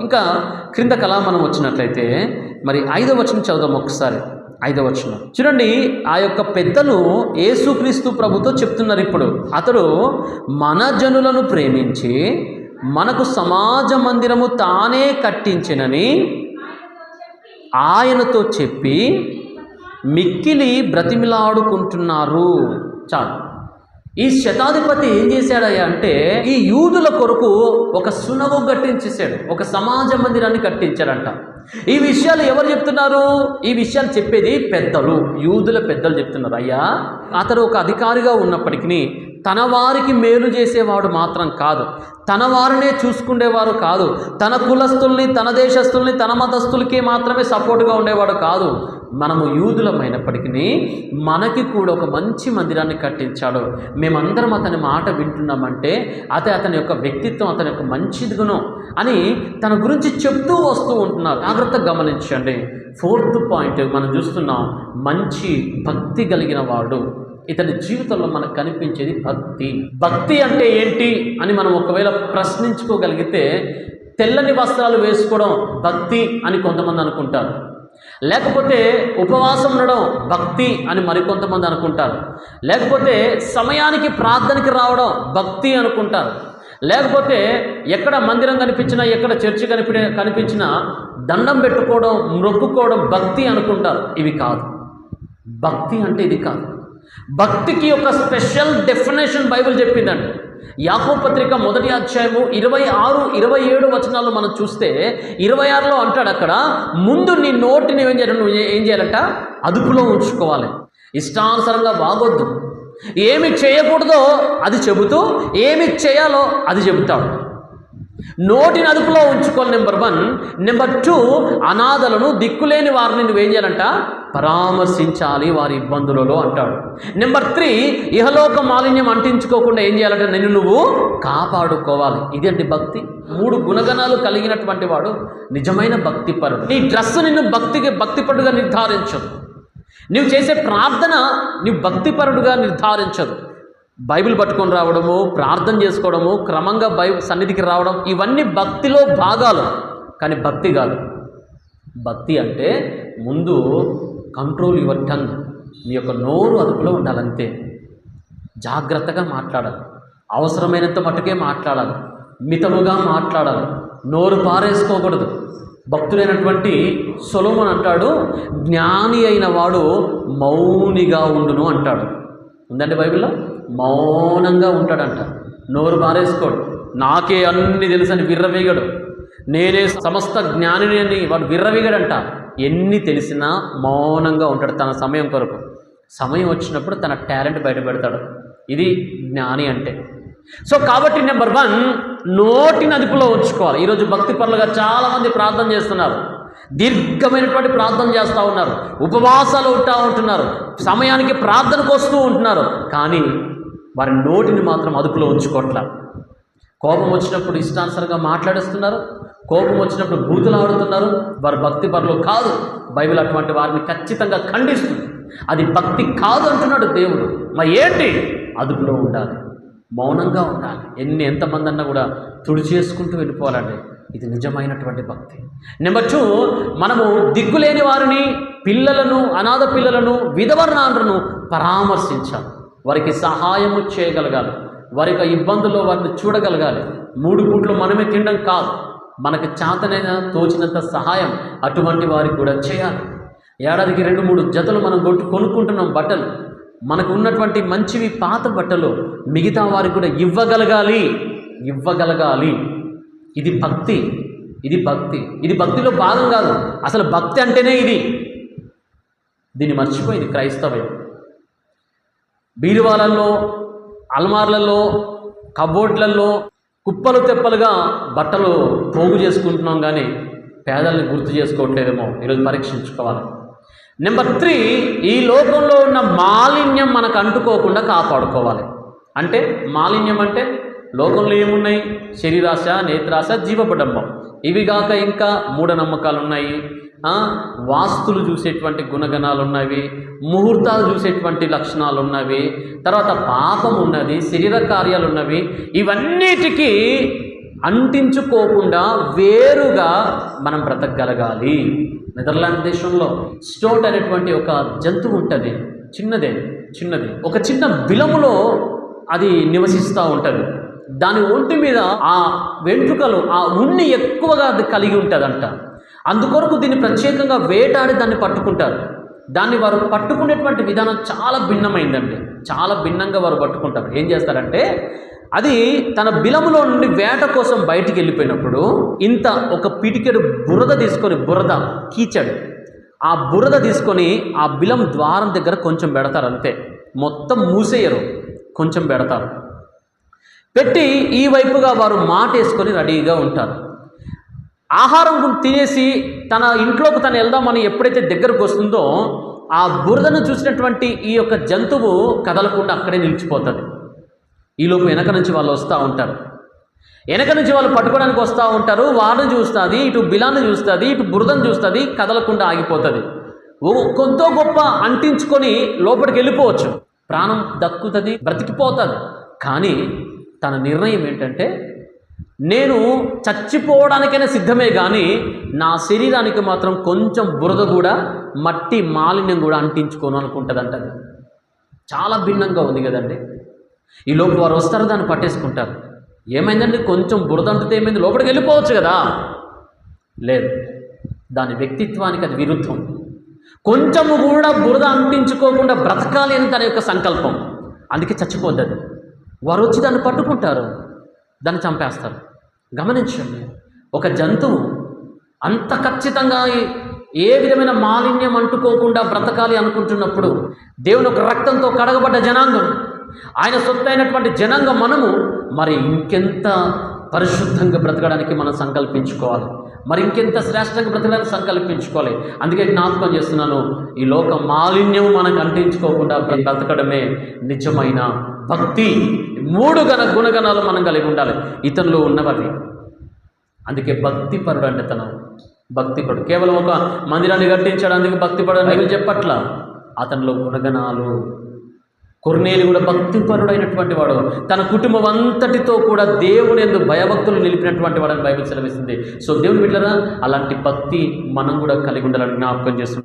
ఇంకా క్రింద కళ మనం వచ్చినట్లయితే మరి ఐదవ వచనం చదువుదాం ఒకసారి ఐదవ వచనం. చూడండి ఆ యొక్క పెద్దలు ఏసుక్రీస్తు ప్రభుతో చెప్తున్నారు ఇప్పుడు. అతడు మన జనులను ప్రేమించి మనకు సమాజ మందిరము తానే కట్టించినని ఆయనతో చెప్పి మిక్కిలి బ్రతిమిలాడుకుంటున్నారు. చాలు. ఈ శతాధిపతి ఏం చేశాడయ్యా అంటే ఈ యూదుల కొరకు ఒక సునవు కట్టించేశాడు ఒక సమాజ మందిరాన్ని కట్టించాడంట. ఈ విషయాలు ఎవరు చెప్తున్నారు? ఈ విషయాలు చెప్పేది పెద్దలు యూదుల పెద్దలు చెప్తున్నారు. అయ్యా అతడు ఒక అధికారిగా ఉన్నప్పటికీ తన వారికి మేలు చేసేవాడు మాత్రం కాదు. తన వారినే చూసుకునేవారు కాదు. తన కులస్తుల్ని తన దేశస్తుల్ని తన మతస్థులకి మాత్రమే సపోర్ట్గా ఉండేవాడు కాదు. మనము యూదులమైనప్పటికీ మనకి కూడా ఒక మంచి మందిరాన్ని కట్టించాడు. మేమందరం అతని మాట వింటున్నామంటే అతని అతని యొక్క వ్యక్తిత్వం అతని యొక్క మంచి గుణం అని తన గురించి చెప్తూ వస్తూ ఉంటున్నారు. జాగ్రత్తగా గమనించండి. ఫోర్త్ పాయింట్ మనం చూస్తున్నాం. మంచి భక్తి కలిగిన వాడు. ఇతని జీవితంలో మనకు కనిపించేది భక్తి. భక్తి అంటే ఏంటి అని మనం ఒకవేళ ప్రశ్నించుకోగలిగితే తెల్లని వస్త్రాలు వేసుకోవడం భక్తి అని కొంతమంది అనుకుంటారు. లేకపోతే ఉపవాసం ఉండడం భక్తి అని మరికొంతమంది అనుకుంటారు. లేకపోతే సమయానికి ప్రార్థనకి రావడం భక్తి అనుకుంటారు. లేకపోతే ఎక్కడ మందిరం కనిపించినా ఎక్కడ చర్చి కనిపి కనిపించినా దండం పెట్టుకోవడం మొక్కుకోవడం భక్తి అనుకుంటారు. ఇవి కాదు. భక్తి అంటే ఇది కాదు. భక్తికి ఒక స్పెషల్ డెఫినేషన్ బైబిల్ చెప్పిందండి. యాకో పత్రిక మొదటి అధ్యాయము ఇరవై ఆరు ఇరవై ఏడు వచనాలు మనం చూస్తే ఇరవై ఆరులో అంటాడు అక్కడ ముందు నీ నోటిని ఏం చేయాలి నువ్వు ఏం చేయాలంట? అదుపులో ఉంచుకోవాలి. ఇష్టానుసారంగా బాగొద్దు ఏమి చేయకూడదో అది చెబుతూ ఏమి చేయాలో అది చెబుతాడు. నోటిని అదుపులో ఉంచుకోవాలి నెంబర్ వన్ నెంబర్ టూ అనాథలను దిక్కులేని వారిని నువ్వేం చేయాలంట? పరామర్శించాలి వారి ఇబ్బందులలో అంటాడు. నెంబర్ త్రీ ఇహలోక మాలిన్యం అంటించుకోకుండా ఏం చేయాలంటే? నిన్ను నువ్వు కాపాడుకోవాలి. ఇదేంటి భక్తి? మూడు గుణగణాలు కలిగినటువంటి వాడు నిజమైన భక్తిపరుడు. నీ డ్రెస్ నిన్ను భక్తికి భక్తిపరుడుగా నిర్ధారించదు. నువ్వు చేసే ప్రార్థన నీవు భక్తిపరుడుగా నిర్ధారించదు. బైబిల్ పట్టుకొని రావడము ప్రార్థన చేసుకోవడము క్రమంగా బై సన్నిధికి రావడం ఇవన్నీ భక్తిలో భాగాలు. కానీ భక్తి కాదు. భక్తి అంటే ముందు కంట్రోల్ యువర్ టంగ్ మీ యొక్క నోరు అదుపులో ఉండాలంతే. జాగ్రత్తగా మాట్లాడాలి. అవసరమైనంత మటుకే మాట్లాడాలి. మితముగా మాట్లాడాలి. నోరు పారేసుకోకూడదు. భక్తులైనటువంటి సొలోమన్ అంటాడు జ్ఞాని అయిన వాడు మౌనిగా ఉండును అంటాడు. ఉందండి బైబిల్లో? మౌనంగా ఉంటాడంట. నోరు పారేసుకోడు నాకే అన్ని తెలుసని విర్రవీగడు. నేనే సమస్త జ్ఞానిని అని వాడు విర్రవీగడంట. ఎన్ని తెలిసినా మౌనంగా ఉంటాడు తన సమయం కొరకు. సమయం వచ్చినప్పుడు తన టాలెంట్ బయటపెడతాడు ఇది జ్ఞాని అంటే. సో కాబట్టి నెంబర్ వన్ నోటిని అదుపులో ఉంచుకోవాలి. ఈరోజు భక్తి పరులుగా చాలామంది ప్రార్థన చేస్తున్నారు. దీర్ఘమైనటువంటి ప్రార్థన చేస్తూ ఉన్నారు. ఉపవాసాలు ఉంటా ఉంటున్నారు. సమయానికి ప్రార్థనకు వస్తూ ఉంటున్నారు. కానీ వారి నోటిని మాత్రం అదుపులో ఉంచుకోవట్ల కోపం వచ్చినప్పుడు ఇష్టానుసారంగా మాట్లాడేస్తున్నారు. కోపం వచ్చినప్పుడు బూతులు ఆడుతున్నారు వారు భక్తి పరులు కాదు. బైబిల్ అటువంటి వారిని ఖచ్చితంగా ఖండిస్తుంది. అది భక్తి కాదు అంటున్నాడు దేవుడు. మరి ఏంటి? అదుపులో ఉండాలి. మౌనంగా ఉండాలి. ఎన్ని ఎంతమంది అన్నా కూడా తుడి చేసుకుంటూ వెళ్ళిపోవాలండి. ఇది నిజమైనటువంటి భక్తి. నెంబర్ టూ మనము దిక్కులేని వారిని పిల్లలను అనాథ పిల్లలను విధవర్ణాలను పరామర్శించాలి. వారికి సహాయము చేయగలగాలి. వారి యొక్క ఇబ్బందుల్లో వారిని చూడగలగాలి. మూడు పూట్లు మనమే తినడం కాదు. మనకు చేతనైన తోచినంత సహాయం అటువంటి వారికి కూడా చేయాలి. ఏడాదికి రెండు మూడు జతలు మనం కొట్టు కొనుక్కుంటున్నాం బట్టలు. మనకు ఉన్నటువంటి మంచివి పాత బట్టలు మిగతా వారికి కూడా ఇవ్వగలగాలి. ఇవ్వగలగాలి. ఇది భక్తి. ఇది భక్తి. ఇది భక్తిలో భాగం కాదు. అసలు భక్తి అంటేనే ఇది. దీన్ని మర్చిపోయింది క్రైస్తవం బీరువాలల్లో అల్మార్లలో కబోర్డ్లలో కుప్పలు తెప్పలుగా బట్టలు పోగు చేసుకుంటున్నాం కానీ పేదల్ని గుర్తు చేసుకోవట్లేదేమో. ఈరోజు పరీక్షించుకోవాలి. నెంబర్ త్రీ ఈ లోకంలో ఉన్న మాలిన్యం మనకు అంటుకోకుండా కాపాడుకోవాలి. అంటే మాలిన్యం అంటే లోకంలో ఏమున్నాయి? శరీరాశ నేత్రాశ జీవపడంబం ఇవి కాక ఇంకా మూఢనమ్మకాలు ఉన్నాయి వాస్తులు చూసేటువంటి గుణగణాలు ఉన్నవి ముహూర్తాలు చూసేటువంటి లక్షణాలు ఉన్నవి తర్వాత పాపం ఉన్నది శరీర కార్యాలు ఉన్నవి ఇవన్నిటికీ అంటించుకోకుండా వేరుగా మనం బ్రతకగలగాలి. నెదర్లాండ్ దేశంలో స్టోట్ అనేటువంటి ఒక జంతువు ఉంటుంది. చిన్నదే చిన్నది. ఒక చిన్న బిలములో అది నివసిస్తూ ఉంటుంది. దాని ఒంటి మీద ఆ వెంట్రుకలు ఆ ఉన్ని ఎక్కువగా అది కలిగి ఉంటుందంట. అందుకొరకు దీన్ని ప్రత్యేకంగా వేటాడి దాన్ని పట్టుకుంటారు. దాన్ని వారు పట్టుకునేటువంటి విధానం చాలా భిన్నమైందండి. చాలా భిన్నంగా వారు పట్టుకుంటారు. ఏం చేస్తారంటే అది తన బిలములో నుండి వేట కోసం బయటికి వెళ్ళిపోయినప్పుడు ఇంత ఒక పిటికెడు బురద తీసుకొని బురద కీచడు ఆ బురద తీసుకొని ఆ బిలం ద్వారం దగ్గర కొంచెం పెడతారు అంతే. మొత్తం మూసేయరు. కొంచెం పెడతారు. పెట్టి ఈ వైపుగా వారు మాటేసుకొని రెడీగా ఉంటారు. ఆహారం తినేసి తన ఇంట్లోకి తను వెళ్దామని ఎప్పుడైతే దగ్గరకు వస్తుందో ఆ బురదను చూసినటువంటి ఈ యొక్క జంతువు కదలకుండా అక్కడే నిలిచిపోతుంది. ఈలోపు వెనక నుంచి వాళ్ళు వస్తూ ఉంటారు. వెనక నుంచి వాళ్ళు పట్టుకోవడానికి వస్తూ ఉంటారు. వాడు చూస్తుంది ఇటు బిలాన్ని చూస్తుంది ఇటు బురదను చూస్తుంది కదలకుండా ఆగిపోతుంది. కొంత గొప్ప అంటించుకొని లోపలికి వెళ్ళిపోవచ్చు. ప్రాణం దక్కుతుంది బ్రతికిపోతుంది. కానీ తన నిర్ణయం ఏంటంటే నేను చచ్చిపోవడానికైనా సిద్ధమే కానీ నా శరీరానికి మాత్రం కొంచెం బురద కూడా మట్టి మాలిన్యం కూడా అంటించుకోను అనుకుంటుందంట అది. చాలా భిన్నంగా ఉంది కదండి. ఈ లోపు వారు వస్తారు దాన్ని పట్టేసుకుంటారు. ఏమైందండి? కొంచెం బురద అంటుతే ఏమైంది? లోపలికి వెళ్ళిపోవచ్చు కదా? లేదు. దాని వ్యక్తిత్వానికి అది విరుద్ధం. కొంచెము కూడా బురద అంటించుకోకుండా బ్రతకాలి అని దాని యొక్క సంకల్పం. అందుకే చచ్చిపోద్ది వారు వచ్చి దాన్ని పట్టుకుంటారు. దాన్ని చంపేస్తారు. గమనించండి ఒక జంతువు అంత ఖచ్చితంగా ఏ విధమైన మాలిన్యం అంటుకోకుండా బ్రతకాలి అనుకుంటున్నప్పుడు దేవుని ఒక రక్తంతో కడగబడ్డ జనాంగం ఆయన సొత్తైనటువంటి జనాంగం మనము మరి ఇంకెంత పరిశుద్ధంగా బ్రతకడానికి మనం సంకల్పించుకోవాలి? మరి ఇంకెంత శ్రేష్టంగా బ్రతకడానికి సంకల్పించుకోవాలి? అందుకే జ్ఞాపకం చేస్తున్నాను ఈ లోక మాలిన్యం మనకు అంటించుకోకుండా బ్రతకడమే నిజమైన భక్తి. మూడు గణ గుణగణాలు మనం కలిగి ఉండాలి. ఇతనిలో ఉన్నవవి అందుకే భక్తిపరుడు అంటే తను. భక్తిపరుడు కేవలం ఒక మందిరాన్ని కట్టించడానికి భక్తిపడు అని చెప్పట్ల? అతనిలో గుణగణాలు. కొర్నేలు కూడా భక్తిపరుడైనటువంటి వాడు. తన కుటుంబం అంతటితో కూడా దేవుని ఎందు భయభక్తులు నిలిపినటువంటి వాడని బైబిల్ సెలవిస్తుంది. సో దేవుని బిడ్డరా అలాంటి భక్తి మనం కూడా కలిగి ఉండాలని జ్ఞాపకం చేస్తుంది